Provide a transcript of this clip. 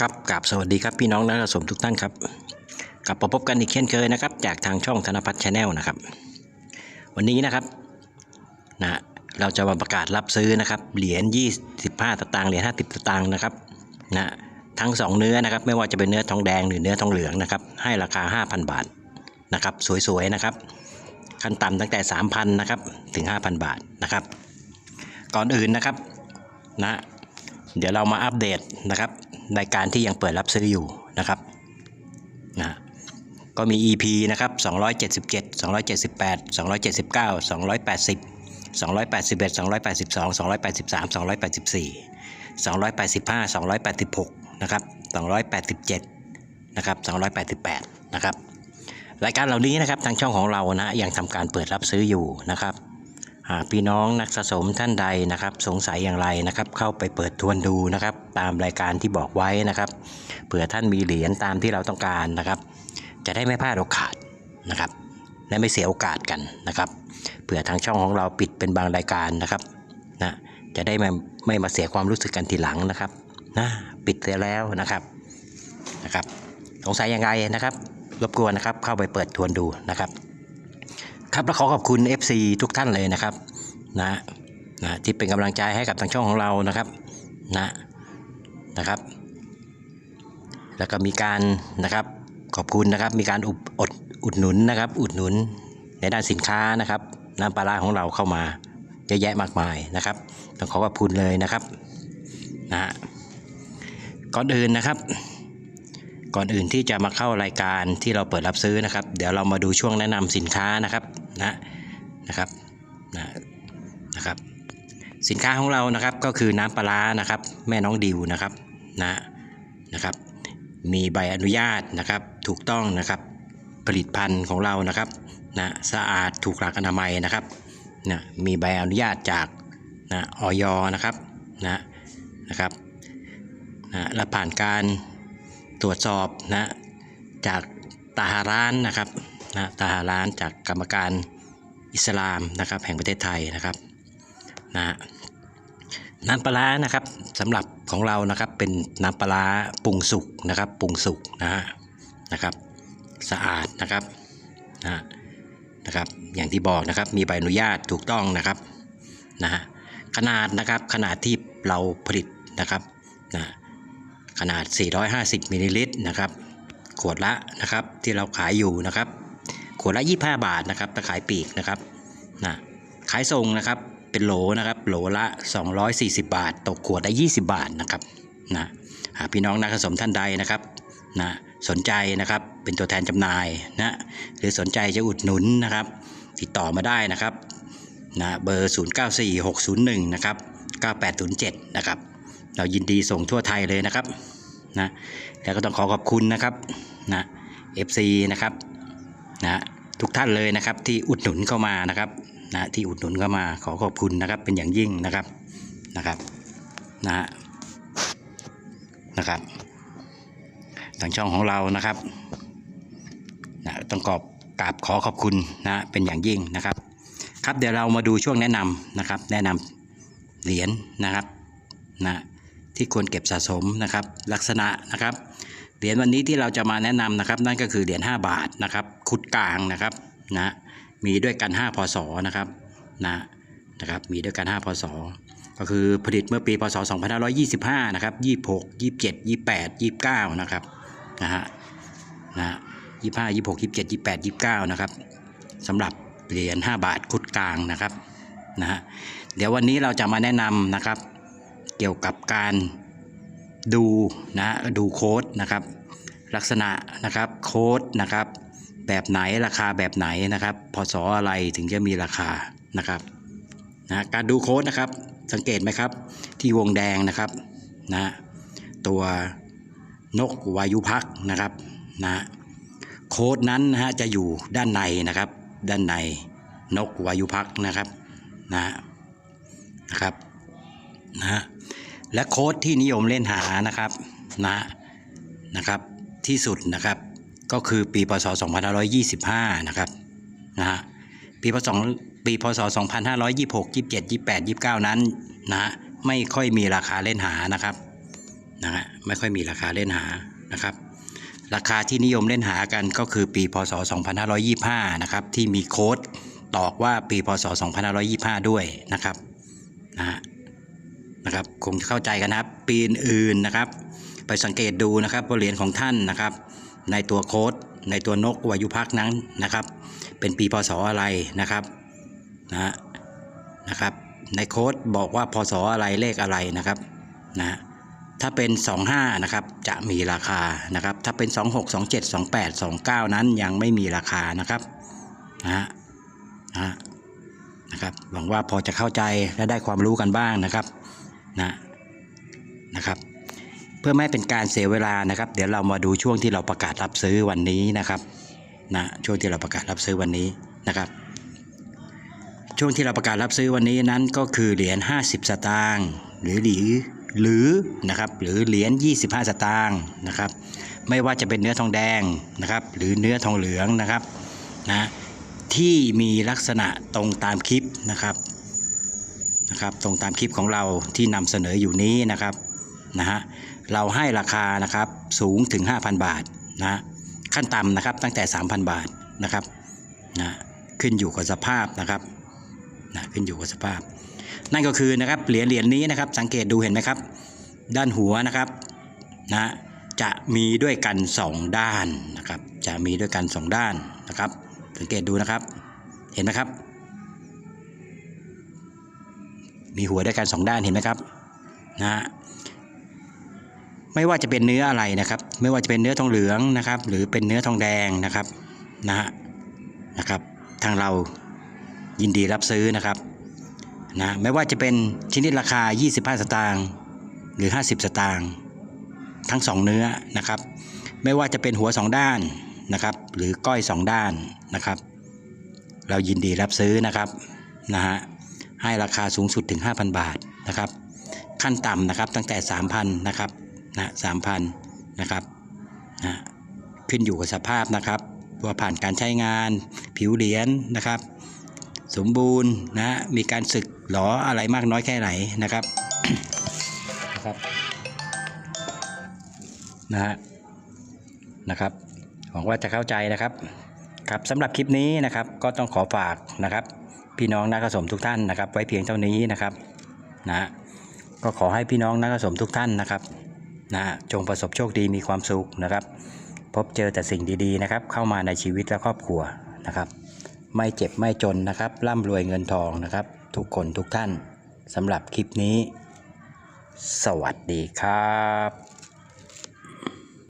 ครับกราบสวัสดีครับพี่น้องนักสมทุกท่านครับกลับมาพบกันอีกเช่นเคยนะครับ จากทางช่องธนพัฒน์ชาแนลนะครับ วันนี้นะครับนะเราจะมาประกาศรับซื้อนะครับ เหรียญ 25สตางค์เหรียญ50สตางค์นะครับนะทั้งสองเนื้อนะครับ ไม่ว่าจะเป็นเนื้อทองแดงหรือเนื้อทองเหลืองนะครับ ให้ราคา 5,000 บาทนะครับ สวยๆนะครับ ขั้นต่ำตั้งแต่ 3,000นะครับถึง 5,000 บาทนะครับ ก่อนอื่นนะครับนะเดี๋ยวเรามาอัปเดตนะครับ รายการที่ยังเปิดรับซื้ออยู่นะครับนะก็มี EP นะครับ277 278 279 280 281 282 283 284 285 286นะครับ287นะครับ288นะครับรายการเหล่านี้นะครับทางช่องของเรานะยังทำการเปิดรับซื้ออยู่นะครับ หากพี่น้องนักสะสมท่านใดนะครับ สงสัยอย่างไรนะครับ เข้าไปเปิดทวนดูนะครับ ตามรายการที่บอกไว้นะครับเผื่อท่านมีเหรียญตามที่เราต้องการนะครับ จะได้ไม่พลาดโอกาสนะครับ และไม่เสียโอกาสกันนะครับเผื่อทางช่องของเราปิดเป็นบางรายการนะครับนะจะได้ไม่ไม่มาเสียความรู้สึกกันทีหลังนะครับนะปิดเสียแล้วนะครับนะครับ สงสัยยังไงนะครับ รบกวนนะครับเข้าไปเปิดทวนดูนะครับ ครับและขอขอบคุณ FC ทุกท่านเลยนะครับนะนะที่เป็นกำลังใจให้กับทางช่องของเรานะครับนะนะครับ แล้วก็มีการนะครับขอบคุณนะครับ มีการอุดอดอุดหนุนนะครับ อุดหนุนในด้านสินค้านะครับน้ำปลาร้าของเราเข้ามาเยอะแยะมากมายนะครับต้องขอขอบคุณเลยนะครับนะฮะก่อนอื่นนะครับ ก่อนอื่นที่จะมาเข้ารายการที่เราเปิดรับซื้อนะครับ เดี๋ยวเรามาดูช่วงแนะนำสินค้านะครับนะนะครับนะนะครับ สินค้าของเรานะครับก็คือน้ำปลาร้านะครับ แม่น้องดิวนะครับนะนะครับ มีใบอนุญาตนะครับ ถูกต้องนะครับ ผลิตภัณฑ์ของเรานะครับนะสะอาดถูกหลักอนามัยนะครับนะมีใบอนุญาตจากนะออยนะครับนะนะครับนะและผ่านการ ตรวจสอบนะจากตาฮารานนะครับนะตาฮารานจากกรรมการอิสลามนะครับแห่งประเทศไทยนะครับนะน้ำปลาร้านะครับสำหรับของเรานะครับเป็นน้ำปลาร้าปรุงสุกนะครับปรุงสุกนะฮะนะครับสะอาดนะครับนะนะครับอย่างที่บอกนะครับมีใบอนุญาตถูกต้องนะครับนะฮะขนาดนะครับขนาดที่เราผลิตนะครับนะ ขนาด 450มิลลิลิตรนะครับ ขวดละนะครับที่เราขายอยู่นะครับ ขวดละ 25 บาทนะครับถ้าขายปีกนะครับนะขายส่งนะครับเป็นโหลนะครับโหลละ 240 บาท ตกขวดละ 20 บาทนะครับนะหากพี่น้องนักผสมท่านใดนะครับนะสนใจนะครับเป็นตัวแทนจำหน่ายนะหรือสนใจจะอุดหนุนนะครับ ติดต่อมาได้นะครับนะเบอร์ 094601นะครับ9807 นะครับ เรายินดีส่งทั่วไทยเลยนะครับนะแล้วก็ต้องขอขอบคุณนะครับนะ FC นะครับนะทุกท่านเลยนะครับที่อุดหนุนเข้ามานะครับนะที่อุดหนุนเข้ามาขอขอบคุณนะครับเป็นอย่างยิ่งนะครับนะครับนะนะครับทางช่องของเรานะครับนะต้องขอบกราบขอขอบคุณนะเป็นอย่างยิ่งนะครับ ครับเดี๋ยวเรามาดูช่วงแนะนำนะครับ แนะนำเหรียญนะครับนะ ที่ควรเก็บสะสมนะครับ ลักษณะนะครับเหรียญวันนี้ที่เราจะมาแนะนำนะครับ นั่นก็คือเหรียญ5บาทนะครับคุดกลางนะครับนะมีด้วยกัน 5 พศนะครับนะนะครับมีด้วยกัน 5 พศก็คือผลิตเมื่อปีพศ 2525 นะครับ 26 27 28 29 นะครับนะฮะนะ25 26 27 28 29 นะครับสำหรับเหรียญ5บาทคุดกลางนะครับนะฮะเดี๋ยววันนี้เราจะมาแนะนำนะครับ เกี่ยวกับการดูนะดูโค้ดนะครับ ลักษณะนะครับโค้ดนะครับ แบบไหนราคาแบบไหนนะครับพศอะไรถึงจะมีราคานะครับนะการดูโค้ดนะครับสังเกตไหมครับ ที่วงแดงนะครับนะตัวนกวายุพักนะครับนะโค้ดนั้นนะฮะจะอยู่ด้านในนะครับ ด้านในนกวายุพักนะครับนะนะครับนะฮะ และโค้ดที่นิยมเล่นหานะครับนะนะครับที่สุดนะครับก็คือปีพศ 2525 นะครับนะฮะปีพศปีพศ 2526 27 28 29 นั้นนะฮะไม่ค่อยมีราคาเล่นหานะครับนะฮะไม่ค่อยมีราคาเล่นหานะครับ ราคาที่นิยมเล่นหากันก็คือปีพศ 2525 นะครับที่มีโค้ดตอกว่าปีพศ 2525 ด้วยนะครับ นะครับคงจะเข้าใจกันนะครับ ปีอื่นๆนะครับ ไปสังเกตดูนะครับว่าเหรียญของท่านนะครับ ในตัวโค้ดในตัวนกวายุพักนั้นนะครับ เป็นปีพศอะไรนะครับนะนะครับ ในโค้ดบอกว่าพศอะไรเลขอะไรนะครับนะถ้าเป็น 25 นะครับ จะมีราคานะครับ ถ้าเป็น 26 27 28 29 นั้นยังไม่มีราคานะครับนะฮะนะฮะนะครับ หวังว่าพอจะเข้าใจและได้ความรู้กันบ้างนะครับ นะนะครับ เพื่อไม่เป็นการเสียเวลานะครับ เดี๋ยวเรามาดูช่วงที่เราประกาศรับซื้อวันนี้นะครับนะช่วงที่เราประกาศรับซื้อวันนี้นะครับ ช่วงที่เราประกาศรับซื้อวันนี้นั้นก็คือเหรียญ50 สตางค์หรือหรือหรือนะครับหรือเหรียญ25 สตางค์นะครับ ไม่ว่าจะเป็นเนื้อทองแดงนะครับ หรือเนื้อทองเหลืองนะครับนะที่มีลักษณะตรงตามคลิปนะครับ นะครับตรงตามคลิปของเราที่นำเสนออยู่นี้นะครับนะฮะเราให้ราคานะครับสูงถึง 5,000 บาทนะขั้นต่ำนะครับตั้งแต่ 3,000 บาทนะครับนะขึ้นอยู่กับสภาพนะครับนะขึ้นอยู่กับสภาพ นั่นก็คือนะครับเหรียญเหรียญนี้นะครับ สังเกตดูเห็นไหมครับ ด้านหัวนะครับนะจะมีด้วยกัน 2 ด้านนะครับ จะมีด้วยกัน 2 ด้านนะครับ สังเกตดูนะครับ เห็นไหมครับ มีหัวด้วยกัน2ด้านเห็นไหมครับนะฮะไม่ว่าจะเป็นเนื้ออะไรนะครับ ไม่ว่าจะเป็นเนื้อทองเหลืองนะครับ หรือเป็นเนื้อทองแดงนะครับนะฮะนะครับ ทางเรายินดีรับซื้อนะครับนะไม่ว่าจะเป็นชนิดราคา 25 สตางค์หรือ 50 สตางค์ทั้ง 2 เนื้อนะครับ ไม่ว่าจะเป็นหัว 2 ด้านนะครับ หรือก้อย 2 ด้านนะครับ เรายินดีรับซื้อนะครับนะฮะ ให้ราคาสูงสุดถึง 5,000 บาทนะครับ ขั้นต่ำนะครับตั้งแต่ 3,000นะครับนะ3,000นะครับนะขึ้นอยู่กับสภาพนะครับ ว่าผ่านการใช้งานผิวเหรียญนะครับ สมบูรณ์นะมีการสึกหรออะไรมากน้อยแค่ไหนนะครับนะครับนะฮะนะครับหวังว่าจะเข้าใจนะครับครับสำหรับคลิปนี้นะครับก็ต้องขอฝากนะครับ พี่น้องนักผสมทุกท่านนะครับ ไว้เพียงเท่านี้นะครับนะก็ขอให้พี่น้องนักผสมทุกท่านนะครับนะจงประสบโชคดีมีความสุขนะครับ พบเจอแต่สิ่งดีๆนะครับ เข้ามาในชีวิตและครอบครัวนะครับ ไม่เจ็บไม่จนนะครับ ร่ำรวยเงินทองนะครับ ทุกคนทุกท่านสำหรับคลิปนี้ สวัสดีครับ